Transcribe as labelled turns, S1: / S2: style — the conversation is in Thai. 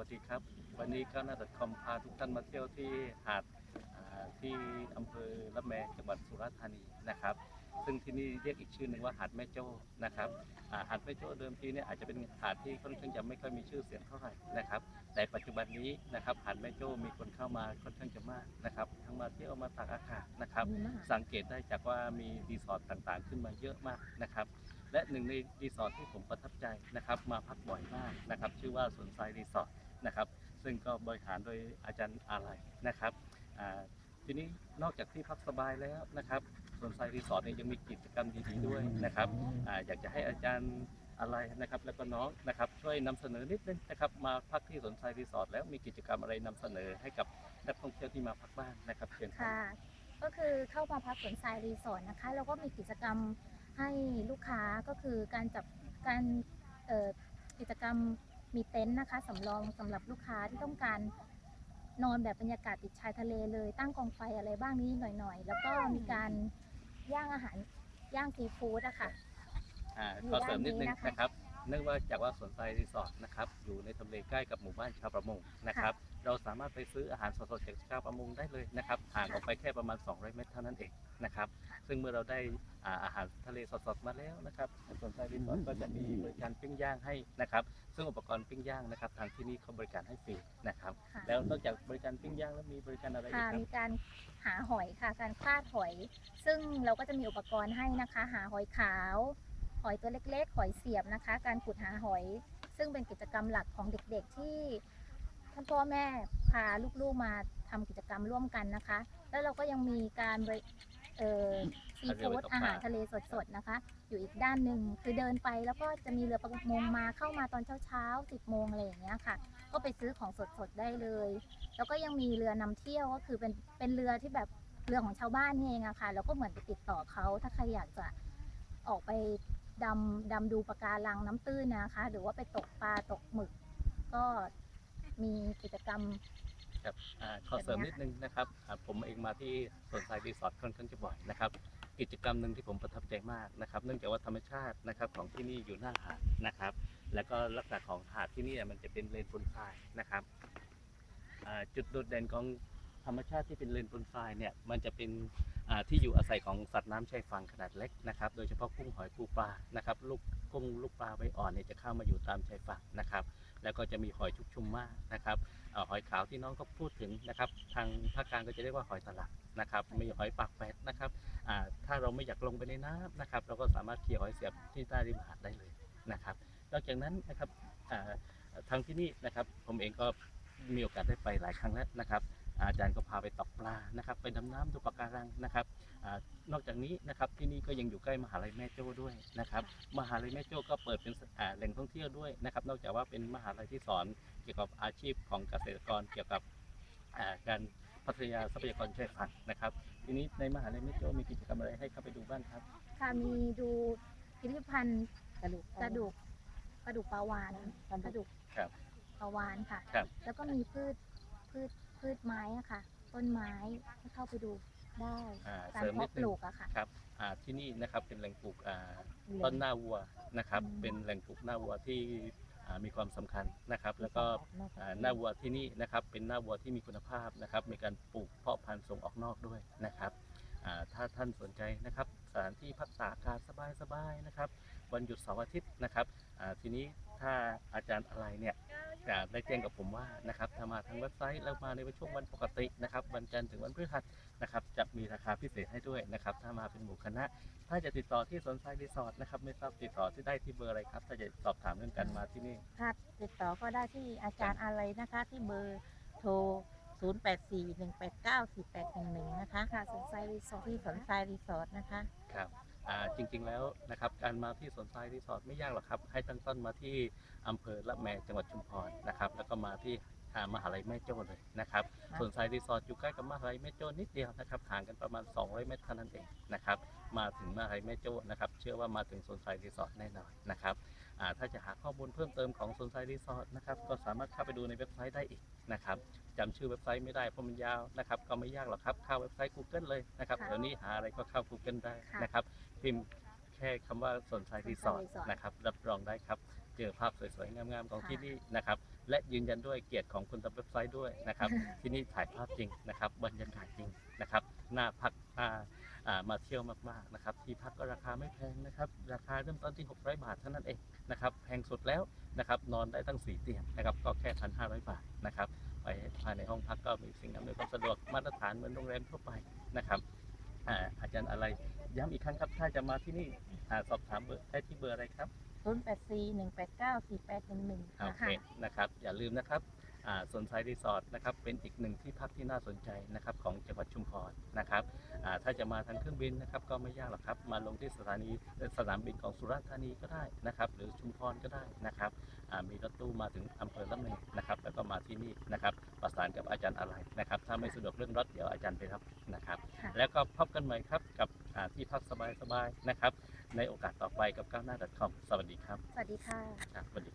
S1: วัสดีครับ วันนี้ก็น่าจะคอมพาทุกท่านมาเที่ยวที่หาดอ่าที่อำเภอละแมจังหวัดสุราษฎร์ธานีนะครับ ซึ่งที่นี่เรียกอีกชื่อหนึ่งว่าหาดแม่โจ้นะครับอ่าหาดแม่โจ้เดิมทีเนี่ยอาจจะเป็นหาดที่ค่อนข้างจะไม่ค่อยมีชื่อเสียงเท่าไหร่นะครับ แต่ปัจจุบันนี้นะครับหาดแม่โจ้มีคนเข้ามาค่อนข้างจะมากนะครับทั้งมาเที่ยวมาตากอากาศนะครับ
S2: มีมาก
S1: สังเกตได้จากว่ามีรีสอร์ทต่างๆ ขึ้นมาเยอะมากนะครับและหนึ่งในรีสอร์ทที่ผมประทับใจนะครับ มาพักบ่อยมากนะครับ ชื่อว่าสวนทรายรีสอร์ท นะครับ ซึ่งก็บริหารโดยอาจารย์อาลัยนะครับทีนี้นอกจากที่พักสบายแล้วนะครับสวนทรายรีสอร์ทเนี่ยยังมีกิจกรรมดีๆด้วยนะครับออยากจะให้อาจารย์อะไรนะครับแล้วก็น้องนะครับช่วยนำเสนอนิดนึงนะครับมาพักที่สวนทรายรีสอร์ทแล้วมีกิจกรรมอะไรนำเสนอให้กับนักท่องเที่ยวที่มาพักบ้างนะครับเชิญค่ะ
S2: ก็คือเข้ามาพักสวนทรายรีสอร์ทนะคะแล้วก็มีกิจกรรมให้ลูกค้าก็คือการจับการกิจกรรม มีเต็นท์นะคะสำรองสำหรับลูกค้าที่ต้องการนอนแบบบรรยากาศติดชายทะเลเลย ตั้งกองไฟอะไรบ้างนิดๆหน่อยๆ แล้วก็มีการย่างอาหารย่างซีฟู้ดอะค่ะ
S1: อ่า
S2: อยู่
S1: ขอเสริมนิดนึง
S2: ด้านนี้นะคะ
S1: นะครับ เนื่องว่าจากว่าสวนไซรีสอร์ทนะครับอยู่ในทำเลใกล้กับหมู่บ้านชาวประมงนะครับ เราสามารถไปซื้ออาหารสดๆจากชาวประมงได้เลยนะครับห่างออกไปแค่ประมาณ 200 เมตรเท่านั้นเองนะครับ ซึ่งเมื่อเราได้อ่าอาหารทะเลสดๆมาแล้วนะครับสวนไซรีสอร์ทก็จะมีบริการปิ้งย่างให้นะครับ ซึ่งอุปกรณ์ปิ้งย่างนะครับ ทางที่นี่เขาบริการให้ฟรีนะครับ
S2: ค่ะ
S1: แล้วนอกจากบริการปิ้งย่างแล้วมีบริการอะไรอีก
S2: ค่ะ
S1: ครับ
S2: มีการหาหอยค่ะการคลาดหอย ซึ่งเราก็จะมีอุปกรณ์ให้นะคะ หาหอยขาวห อยตัวเล็กๆ หอยเสียบนะคะ การขุดหาหอย ซึ่งเป็นกิจกรรมหลักของเด็กๆ ที่ท่านพ่อแม่พาลูกๆมาทำกิจกรรมร่วมกันนะคะ แล้วเราก็ยังมีการซีฟู้ดอาหารทะเลสดๆนะคะ อยู่อีกด้านหนึ่งคือเดินไปแล้วก็จะมีเรือประมงมาเข้ามาตอนเช้าๆ10โมงอะไรอย่างเงี้ยค่ะ ก็ไปซื้อของสดๆได้เลย แล้วก็ยังมีเรือนำเที่ยวก็คือเป็นเป็นเรือที่แบบเรือของชาวบ้านนี่เองอะค่ะ แล้วก็เหมือนไปติดต่อเขาถ้าใครอยากจะออกไป ดำดำดูปะการังน้ำตื้นนะคะ หรือว่าไปตกปลาตกหมึก ก็มีกิจกรรม
S1: ครับอาขอเสริมนิดนึงนะครับอ่าผมเองมาที่สวนทรายรีสอร์ทค่อนข้างจะบ่อยนะครับ กิจกรรมหนึ่งที่ผมประทับใจมากนะครับ เนื่องจากว่าธรรมชาตินะครับของที่นี่อยู่หน้าหาดนะครับ แล้วก็ลักษณะของหาดที่นี่มันจะเป็นเลนบนทรายนะครับอ่าจุดโดดเด่นของธรรมชาติที่เป็นเลนบนทรายเนี่ยมันจะเป็น ที่อยู่อาศัยของสัตว์น้ำชายฝั่งขนาดเล็กนะครับ โดยเฉพาะกุ้งหอยปูปลานะครับลูกกุ้งลูกปลาใบอ่อนเนี่ยจะเข้ามาอยู่ตามชายฝั่งนะครับ แล้วก็จะมีหอยชุกชุมมากนะครับอหอยขาวที่น้องก็พูดถึงนะครับ ทางภาคกลางก็จะเรียกว่าหอยตลับนะครับมีหอยปากแปดนะครับถ้าเราไม่อยากลงไปในน้ำนะครับ เราก็สามารถเคลียร์หอยเสียบที่ใต้ริมหาดได้เลยนะครับนอกจากนั้นนะครับทางที่นี่นะครับ ผมเองก็มีโอกาสได้ไปหลายครั้งแล้วนะครับ อาจารย์ก็พาไปตกปลานะครับไปดำน้ำดูปะการังนะครับอานอกจากนี้นะครับที่นี่ก็ยังอยู่ใกล้มหาลัยแม่โจ้ด้วยนะครับ มหาลัยแม่โจ้ก็เปิดเป็นอ่าแหล่งท่องเที่ยวด้วยนะครับ นอกจากว่าเป็นมหาลัยที่สอนเกี่ยวกับอาชีพของเกษตรกรเกี่ยวกับอ่าการพัฒนาทรัพยากรชายฝั่งนะครับ ทีนี้ในมหาลัยแม่โจ้มีกิจกรรมอะไรให้เข้าไปดูบ้างครับ
S2: ค่ะมีดูพิพิธภัณฑ์
S3: กระดูก
S2: กระดูกกระดูกปลาวานกระดูก
S1: ครับ
S2: ปลาวานค่ะ
S1: ครับ
S2: แล้วก็มีพืชพืช พืชไม้อะค่ะ ต้นไม้ให้เข้าไปดูได้
S1: อ่า
S2: การ
S1: เสริม
S2: เพาะ
S1: นิด
S2: ป
S1: นึง
S2: ลูกอะค่ะ
S1: ครับอ่าที่นี่นะครับเป็นแหล่งปลูกอ่าต้นหน้าวัวนะครับ
S2: อืม
S1: เป็นแหล่งปลูกหน้าวัวที่อ่ามีความสำคัญนะครับ แล้วก็อ่าหน้าวัวที่นี่นะครับเป็นหน้าวัวที่มีคุณภาพนะครับ มีการปลูกเพาะพันธุ์ส่งออกนอกด้วยนะครับอ่าถ้าท่านสนใจนะครับ สถานที่พักตากอากาศสบายๆนะครับ วันหยุดเสาร์อาทิตย์นะครับอ่าทีนี้ถ้าอาจารย์อะไรเนี่ยจะได้แจ้งกับผมว่านะครับถ้ามาทางเว็บไซต์แล้วมาในช่วงวันปกตินะครับวันจันทร์ถึงวันพฤหัสนะครับจะมีราคาพิเศษให้ด้วยนะครับถ้ามาเป็นหมู่คณะ ถ้าจะติดต่อที่สวนไซรีสอร์ทนะครับไม่ทราบติดต่อที่ได้ที่เบอร์อะไรครับ ถ้าจะสอบถามเรื่องการมาที่นี่
S3: ถ้าติดต่อก็ได้ที่อาจารย์อะไรนะคะที่เบอร์โทร 0841894811 นะคะ
S2: ค่ะสนใจรีสอร์ท
S3: ที่สนทรายรีสอร์ทนะคะ
S1: ครับอ่า จริงๆแล้วนะครับการมาที่สวนทรายรีสอร์ทไม่ยากหรอกครับให้ตั้งต้นมาที่อำเภอละแมจังหวัดชุมพรนะครับแล้วก็มาที่ อ่ามหาลัยแม่โจ้เลยนะครับ
S3: ครับ
S1: สวนทรายรีสอร์ทอยู่ใกล้กับมหาลัยแม่โจ้นิดเดียวนะครับห่างกันประมาณ 200 เมตรเท่านั้นเองนะครับมาถึงมหาลัยแม่โจ้นะครับเชื่อว่ามาถึงสวนทรายรีสอร์ทแน่นอนนะครับอ่าถ้าจะหาข้อมูลเพิ่มเติมของสวนทรายรีสอร์ทนะครับก็สามารถเข้าไปดูในเว็บไซต์ได้อีกนะครับจำชื่อเว็บไซต์ไม่ได้เพราะมันยาวนะครับก็ไม่ยากหรอกครับเข้าเว็บไซต์ Google เลยนะครับเดี๋ยวนี้หาอะไรก็เข้า Google ได้นะครับพิมพ์แค่คำว่าสนใจรีสอร์ทนะครับรับรองได้ครับ เจอภาพสวยๆ งามๆ ของที่นี่นะครับ และยืนยันด้วยเกียรติของคนทำเว็บไซต์ด้วยนะครับ ที่นี่ถ่ายภาพจริงนะครับบรรยากาศจริงนะครับน่าพักอ่าอ่ามาเที่ยวมากๆนะครับ ที่พักก็ราคาไม่แพงนะครับ ราคาเริ่มต้นที่ 600 บาทเท่านั้นเองนะครับ แพงสุดแล้วนะครับ นอนได้ตั้ง 4 เตียงนะครับ ก็แค่ 1,500 บาทนะครับ ไปภายในห้องพักก็มีสิ่งอำนวยความสะดวกมาตรฐานเหมือนโรงแรมทั่วไปนะครับอ่าอาจารย์อะไร ย้ำอีกครั้งครับ ถ้าจะมาที่นี่อ่าสอบถามเบอร์ได้ที่เบอร์อะไรครับ
S3: ศูนย์แปดสี่หนึ่งแปดเก้าสี่แปดหนึ่งหนึ่ง
S1: โอเคนะครับ อย่าลืมนะครับ สวนไซรีสอร์ทนะครับเป็นอีกหนึ่งที่พักที่น่าสนใจนะครับของจังหวัดชุมพรนะครับอ่าถ้าจะมาทางเครื่องบินนะครับก็ไม่ยากหรอกครับ มาลงที่สถานีเอ่อสนามบินของสุราษฎร์ธานีก็ได้นะครับ หรือชุมพรก็ได้นะครับอ่ามีรถตู้มาถึงอำเภอละเมนะครับแล้วก็มาที่นี่นะครับประสานกับอาจารย์อะไรนะครับ ถ้าไม่สะดวกเรื่องรถเดี๋ยวอาจารย์ไปรับนะครับ
S2: ค่ะ
S1: แล้วก็พบกันใหม่ครับกับอ่าที่พักสบายๆนะครับ ในโอกาสต่อไปกับก้าวหน้า .com สวัสดีครับ
S2: สวัสดีค่ะ
S1: ครับสวัสดี